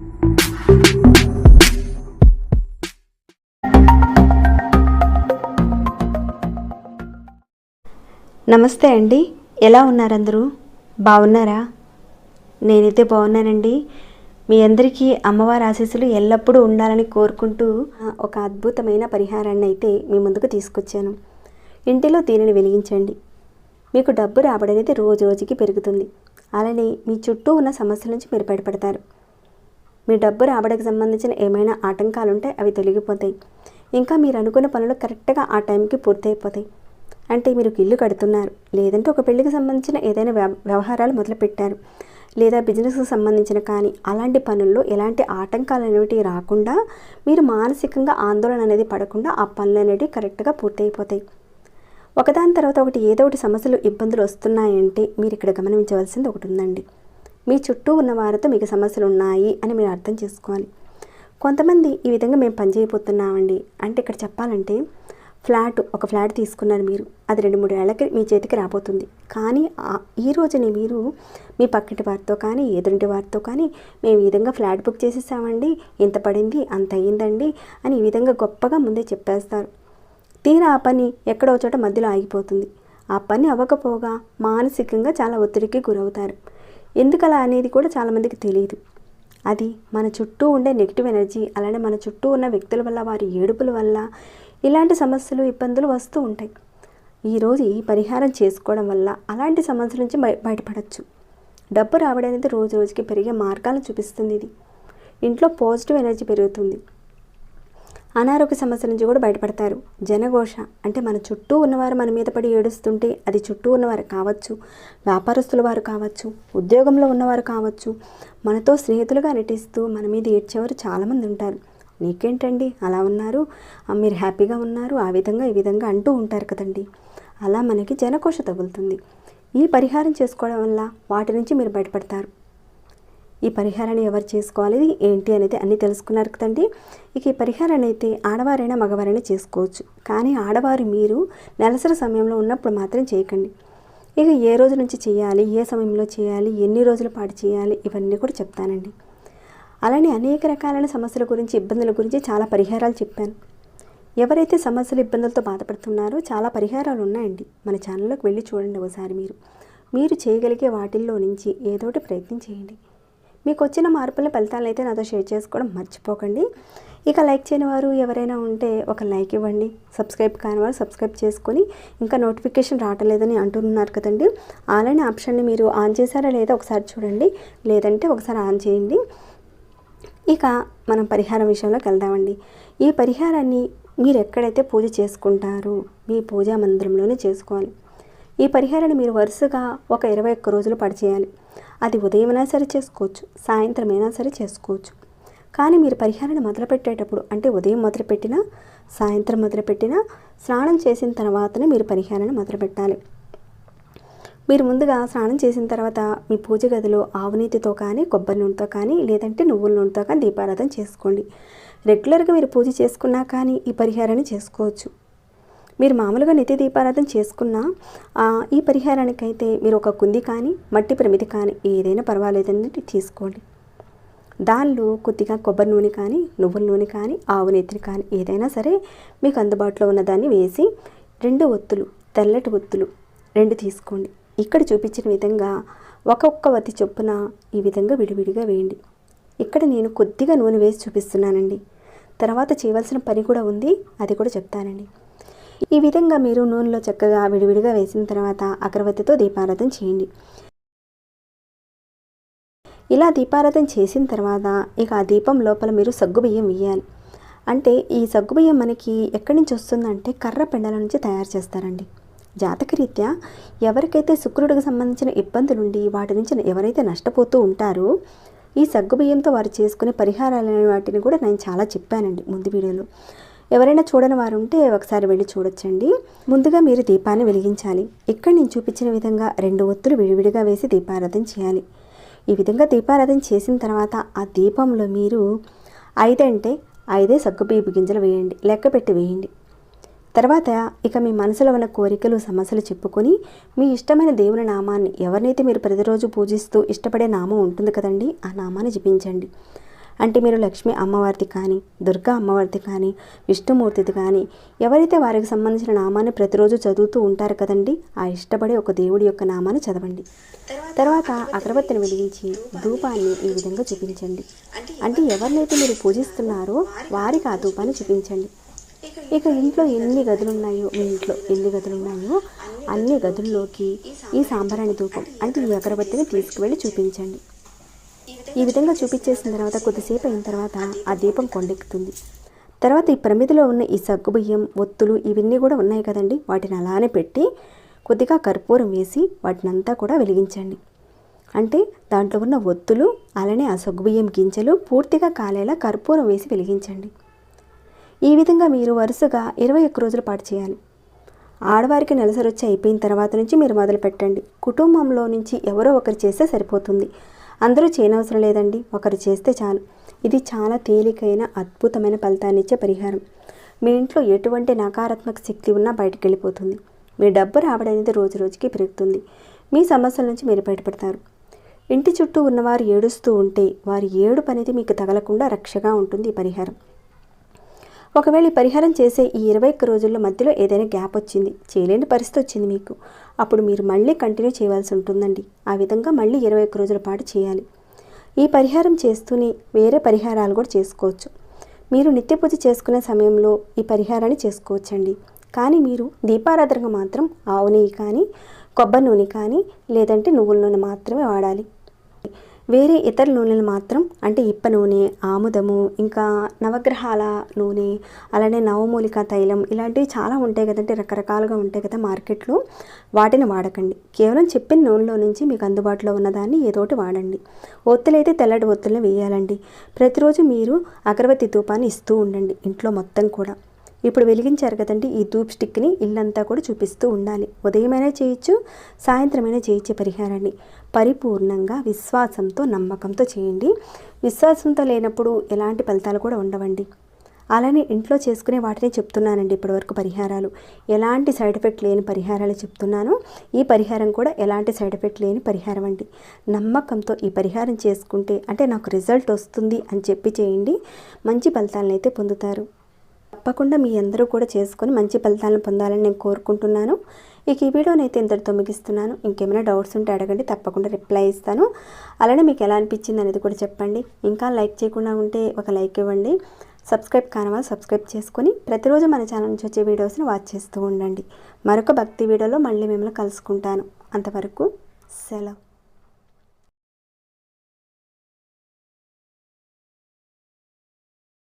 నమస్తే అండి. ఎలా ఉన్నారందరూ? బాగున్నారా? నేనైతే బాగున్నానండి. మీ అందరికీ అమ్మవారి ఆశీస్సులు ఎల్లప్పుడూ ఉండాలని కోరుకుంటూ ఒక అద్భుతమైన పరిహారాన్ని అయితే మీ ముందుకు తీసుకొచ్చాను. ఇంటిలో దీనిని వెలిగించండి. మీకు డబ్బు రాబడి అనేది రోజు రోజుకి పెరుగుతుంది. అలానే మీ చుట్టూ ఉన్న సమస్యల నుంచి మీరు బయటపడతారు. మీ డబ్బు రాబడికి సంబంధించిన ఏమైనా ఆటంకాలు ఉంటే అవి తొలగిపోతాయి. ఇంకా మీరు అనుకున్న పనులు కరెక్ట్గా ఆ టైంకి పూర్తయిపోతాయి. అంటే మీరు ఇల్లు కడుతున్నారు. లేదంటే ఒక పెళ్ళికి సంబంధించిన ఏదైనా వ్యవ వ్యవహారాలు మొదలుపెట్టారు. లేదా బిజినెస్కి సంబంధించిన కానీ అలాంటి పనుల్లో ఎలాంటి ఆటంకాలు అనేవి రాకుండా మీరు మానసికంగా ఆందోళన అనేది పడకుండా ఆ పనులు అనేవి కరెక్ట్గా పూర్తయిపోతాయి. ఒకదాని తర్వాత ఒకటి ఏదో ఒకటి సమస్యలు ఇబ్బందులు వస్తున్నాయంటే మీరు ఇక్కడ గమనించవలసింది ఒకటి ఉందండి. మీ చుట్టూ ఉన్న వారితో మీకు సమస్యలు ఉన్నాయి అని మీరు అర్థం చేసుకోవాలి. కొంతమంది ఈ విధంగా మేము పనిచేయబోతున్నామండి అంటే ఇక్కడ చెప్పాలంటే ఫ్లాట్ ఒక ఫ్లాట్ తీసుకున్నారు మీరు. అది రెండు మూడు ఏళ్ళకి మీ చేతికి రాబోతుంది. కానీ ఈ రోజుని మీరు మీ పక్కింటి వారితో కానీ ఎదురింటి వారితో కానీ మేము ఈ విధంగా ఫ్లాట్ బుక్ చేసేసామండి. ఇంత పడింది? అంత అయ్యిందండి అని ఈ విధంగా గొప్పగా ముందే చెప్పేస్తారు. తీరా ఆ పని ఎక్కడో చోట మధ్యలో ఆగిపోతుంది. ఆ పని అవ్వకపోగా మానసికంగా చాలా ఒత్తిడికి గురవుతారు. ఎందుకలా అనేది కూడా చాలామందికి తెలియదు అది మన చుట్టూ ఉండే నెగిటివ్ ఎనర్జీ అలానే మన చుట్టూ ఉన్న వ్యక్తుల వల్ల వారి ఏడుపుల వల్ల ఇలాంటి సమస్యలు ఇబ్బందులు వస్తూ ఉంటాయి. ఈరోజు ఈ పరిహారం చేసుకోవడం వల్ల అలాంటి సమస్యల నుంచి బయ బయటపడచ్చు. డబ్బు రావడం అనేది రోజు రోజుకి పెరిగే మార్గాలు చూపిస్తుంది ఇది. ఇంట్లో పాజిటివ్ ఎనర్జీ పెరుగుతుంది. అనారోగ్య సమస్య నుంచి కూడా బయటపడతారు. జనఘోష అంటే మన చుట్టూ ఉన్నవారు మన మీద పడి ఏడుస్తుంటే అది చుట్టూ ఉన్నవారు కావచ్చు వ్యాపారస్తుల వారు కావచ్చు ఉద్యోగంలో ఉన్నవారు కావచ్చు మనతో స్నేహితులుగా నటిస్తూ మన మీద ఏడ్చేవారు చాలామంది ఉంటారు. నీకేంటండి? అలా ఉన్నారు. మీరు హ్యాపీగా ఉన్నారు. ఆ విధంగా ఈ విధంగా అంటూ ఉంటారు కదండి. అలా మనకి జనకోశ తగులుతుంది. ఈ పరిహారం చేసుకోవడం వల్ల వాటి నుంచి మీరు బయటపడతారు. ఈ పరిహారాన్ని ఎవరు చేసుకోవాలి? ఏంటి అనేది అన్నీ తెలుసుకున్నారు కదండి. ఇక ఈ పరిహారాన్ని అయితే ఆడవారైనా మగవారైనా చేసుకోవచ్చు. కానీ ఆడవారు మీరు నెలసరి సమయంలో ఉన్నప్పుడు మాత్రం చేయకండి. ఇక ఏ రోజు నుంచి చేయాలి? ఏ సమయంలో చేయాలి? ఎన్ని రోజుల పాటు చేయాలి? ఇవన్నీ కూడా చెప్తానండి. అలానే అనేక రకాలైన సమస్యల గురించి ఇబ్బందుల గురించి చాలా పరిహారాలు చెప్పాను. ఎవరైతే సమస్యలు ఇబ్బందులతో బాధపడుతున్నారో చాలా పరిహారాలు ఉన్నాయండి. మన ఛానల్లోకి వెళ్ళి చూడండి ఒకసారి మీరు. మీరు చేయగలిగే వాటిల్లో నుంచి ఏదోటి ప్రయత్నం చేయండి. మీకు వచ్చిన మార్పుల ఫలితాలు అయితే నాతో షేర్ చేసుకోవడం మర్చిపోకండి. ఇక లైక్ చేయని వారు ఎవరైనా ఉంటే ఒక లైక్ ఇవ్వండి. సబ్స్క్రైబ్ కాని వారు సబ్స్క్రైబ్ చేసుకొని ఇంకా నోటిఫికేషన్ రావట్లేదని అంటున్నారు కదండి. ఆన్లైన్ ఆప్షన్ని మీరు ఆన్ చేశారా లేదా ఒకసారి చూడండి. లేదంటే ఒకసారి ఆన్ చేయండి. ఇక మనం పరిహారం విషయంలోకి వెళ్దామండి. ఈ పరిహారాన్ని మీరు ఎక్కడైతే పూజ చేసుకుంటారో మీ పూజా మందిరంలోనే చేసుకోవాలి. ఈ పరిహారాన్ని మీరు వరుసగా ఒక ఇరవై ఒక్క రోజులు పడిచేయాలి అది ఉదయమైనా సరే చేసుకోవచ్చు సాయంత్రమైనా సరే చేసుకోవచ్చు. కానీ మీరు పరిహారాన్ని మొదలుపెట్టేటప్పుడు అంటే ఉదయం మొదలుపెట్టినా సాయంత్రం మొదలుపెట్టినా స్నానం చేసిన తర్వాతనే మీరు పరిహారాన్ని మొదలుపెట్టాలి. మీరు ముందుగా స్నానం చేసిన తర్వాత మీ పూజ గదిలో ఆవునీతితో కానీ కొబ్బరి నూనెతో కానీ లేదంటే నువ్వుల నూనెతో కానీ దీపారాధన చేసుకోండి. రెగ్యులర్గా మీరు పూజ చేసుకున్నా కానీ ఈ పరిహారాన్ని చేసుకోవచ్చు. మీరు మామూలుగా నిత్య దీపారాధన చేసుకున్న ఈ పరిహారానికైతే మీరు ఒక కుంది కానీ మట్టి ప్రమిది కానీ ఏదైనా పర్వాలేదండి తీసుకోండి. దానిలో కొద్దిగా కొబ్బరి నూనె కానీ నువ్వుల నూనె కానీ ఆవు నెత్తిని కానీ ఏదైనా సరే మీకు అందుబాటులో ఉన్న దాన్ని వేసి రెండు ఒత్తులు తెల్లటి ఒత్తులు రెండు తీసుకోండి. ఇక్కడ చూపించిన విధంగా ఒక్కొక్క వత్తి చొప్పున ఈ విధంగా విడివిడిగా వేయండి. ఇక్కడ నేను కొద్దిగా నూనె వేసి చూపిస్తున్నానండి. తర్వాత చేయవలసిన పని కూడా ఉంది అది కూడా చెప్తానండి. ఈ విధంగా మీరు నూనెలో చక్కగా విడివిడిగా వేసిన తర్వాత అగరవత్తితో దీపారాధన చేయండి. ఇలా దీపారాధన చేసిన తర్వాత ఇక ఆ దీపం లోపల మీరు సగ్గుబియ్యం వేయాలి అంటే ఈ సగ్గుబియ్యం మనకి ఎక్కడి నుంచి వస్తుందంటే కర్ర పెండల నుంచి తయారు చేస్తారండి. జాతకరీత్యా ఎవరికైతే శుక్రుడికి సంబంధించిన ఇబ్బందులు ఉండి వాటి నుంచి ఎవరైతే నష్టపోతూ ఉంటారో ఈ సగ్గుబియ్యంతో వారు చేసుకునే పరిహారాలు వాటిని కూడా నేను చాలా చెప్పానండి ముందు వీడియోలో. ఎవరైనా చూడని వారు ఉంటే ఒకసారి వెళ్ళి చూడొచ్చండి. ముందుగా మీరు దీపాన్ని వెలిగించాలి. ఇక్కడ నేను చూపించిన విధంగా రెండు ఒత్తులు విడివిడిగా వేసి దీపారాధన చేయాలి. ఈ విధంగా దీపారాధన చేసిన తర్వాత ఆ దీపంలో మీరు ఐదంటే ఐదే సగ్గుబియ్యపు గింజలు వేయండి. లెక్క పెట్టి వేయండి. తర్వాత ఇక మీ మనసులో ఉన్న కోరికలు సమస్యలు చెప్పుకొని మీ ఇష్టమైన దేవుని నామాన్ని ఎవరినైతే మీరు ప్రతిరోజు పూజిస్తూ ఇష్టపడే నామం ఉంటుంది కదండి ఆ నామాన్ని జపించండి. అంటే మీరు లక్ష్మీ అమ్మవారిది కానీ దుర్గా అమ్మవారిది కానీ విష్ణుమూర్తిది కానీ ఎవరైతే వారికి సంబంధించిన నామాన్ని ప్రతిరోజు చదువుతూ ఉంటారు కదండి ఆ ఇష్టపడే ఒక దేవుడి యొక్క నామాన్ని చదవండి. తర్వాత అగరబత్తిని వెలిగించి ధూపాన్ని ఈ విధంగా చూపించండి. అంటే ఎవరినైతే మీరు పూజిస్తున్నారో వారికి ఆ ధూపాన్ని చూపించండి. ఇక ఇంట్లో ఎన్ని గదులు ఉన్నాయో మీ ఇంట్లో ఎన్ని గదులు ఉన్నాయో అన్ని గదుల్లోకి ఈ సాంబ్రాణి ధూపం అంటే ఈ అగరబత్తిని తీసుకువెళ్ళి చూపించండి. ఈ విధంగా చూపించేసిన తర్వాత కొద్దిసేపు అయిన తర్వాత ఆ దీపం కొండెక్కుతుంది. తర్వాత ఈ ప్రమిదిలో ఉన్న ఈ సగ్గుబియ్యం ఒత్తులు ఇవన్నీ కూడా ఉన్నాయి కదండి. వాటిని అలానే పెట్టి కొద్దిగా కర్పూరం వేసి వాటినంతా కూడా వెలిగించండి. అంటే దాంట్లో ఉన్న ఒత్తులు అలానే ఆ సగ్గుబియ్యం గింజలు పూర్తిగా కాలేలా కర్పూరం వేసి వెలిగించండి. ఈ విధంగా మీరు వరుసగా ఇరవై ఒక్క రోజుల పాటు చేయాలి. ఆడవారికి నెలసరి వచ్చి అయిపోయిన తర్వాత నుంచి మీరు మొదలు పెట్టండి కుటుంబంలో నుంచి ఎవరో ఒకరు చేస్తే సరిపోతుంది. అందరూ చేయనవసరం లేదండి. ఒకరు చేస్తే చాలు. ఇది చాలా తేలికైన అద్భుతమైన ఫలితాన్ని ఇచ్చే పరిహారం. మీ ఇంట్లో ఎటువంటి నకారాత్మక శక్తి ఉన్నా బయటకు వెళ్ళిపోతుంది. మీ డబ్బు రావడం అనేది రోజు రోజుకి పెరుగుతుంది. మీ సమస్యల నుంచి మీరు బయటపడతారు. ఇంటి చుట్టూ ఉన్నవారు ఏడుస్తూ ఉంటే వారి ఏడుపు అనేది మీకు తగలకుండా రక్షగా ఉంటుంది ఈ పరిహారం. ఒకవేళ ఈ పరిహారం చేసే ఈ ఇరవై ఒక్క రోజుల్లో మధ్యలో ఏదైనా గ్యాప్ వచ్చింది చేయలేని పరిస్థితి వచ్చింది మీకు. అప్పుడు మీరు మళ్ళీ కంటిన్యూ చేయవలసి ఉంటుందండి. ఆ విధంగా మళ్ళీ ఇరవై ఒక్క రోజుల పాటు చేయాలి. ఈ పరిహారం చేస్తూనే వేరే పరిహారాలు కూడా చేసుకోవచ్చు. మీరు నిత్య పూజ చేసుకునే సమయంలో ఈ పరిహారాన్ని చేసుకోవచ్చండి. కానీ మీరు దీపారాధనకు మాత్రం ఆవు నెయ్యి కానీ కొబ్బరి నూనె కానీ లేదంటే నువ్వుల నూనె మాత్రమే వాడాలి. వేరే ఇతర నూనెలు మాత్రం అంటే ఇప్ప నూనె ఆముదము ఇంకా నవగ్రహాల నూనె అలానే నవమూలిక తైలం ఇలాంటివి చాలా ఉంటాయి కదంటే రకరకాలుగా ఉంటాయి కదా మార్కెట్లో. వాటిని వాడకండి. కేవలం చెప్పిన నూనెలో నుంచి మీకు అందుబాటులో ఉన్నదాన్ని ఏదోటి వాడండి. ఒత్తులైతే తెల్లటి ఒత్తులను వేయాలండి. ప్రతిరోజు మీరు అగరబత్తి ధూపాన్ని ఇస్తూ ఉండండి ఇంట్లో మొత్తం కూడా. ఇప్పుడు వెలిగించారు కదండి ఈ ధూప్ స్టిక్ని. ఇల్లంతా కూడా చూపిస్తూ ఉండాలి. ఉదయమైనా చేయొచ్చు సాయంత్రమైనా చేయొచ్చే పరిహారాన్ని. పరిపూర్ణంగా విశ్వాసంతో నమ్మకంతో చేయండి. విశ్వాసంతో లేనప్పుడు ఎలాంటి ఫలితాలు కూడా ఉండవండి. అలానే ఇంట్లో చేసుకునే వాటినే చెప్తున్నానండి ఇప్పటివరకు పరిహారాలు. ఎలాంటి సైడ్ ఎఫెక్ట్ లేని పరిహారాలు చెప్తున్నాను. ఈ పరిహారం కూడా ఎలాంటి సైడ్ ఎఫెక్ట్ లేని పరిహారం అండి. నమ్మకంతో ఈ పరిహారం చేసుకుంటే అంటే నాకు రిజల్ట్ వస్తుంది అని చెప్పి చేయండి. మంచి ఫలితాలను అయితే పొందుతారు. తప్పకుండా మీ అందరూ కూడా చేసుకొని మంచి ఫలితాలను పొందాలని నేను కోరుకుంటున్నాను. ఇక ఈ వీడియోని అయితే ఇంతటితో ముగిస్తున్నాను. ఇంకేమైనా డౌట్స్ ఉంటే అడగండి. తప్పకుండా రిప్లై ఇస్తాను. అలానే మీకు ఎలా అనిపించింది అనేది కూడా చెప్పండి. ఇంకా లైక్ చేయకుండా ఉంటే ఒక లైక్ ఇవ్వండి. సబ్స్క్రైబ్ కానివాళ్ళు సబ్స్క్రైబ్ చేసుకొని ప్రతిరోజు మన ఛానల్ నుంచి వచ్చే వీడియోస్ని వాచ్ చేస్తూ ఉండండి. మరొక భక్తి వీడియోలో మళ్ళీ మిమ్మల్ని కలుసుకుంటాను. అంతవరకు సెలవు.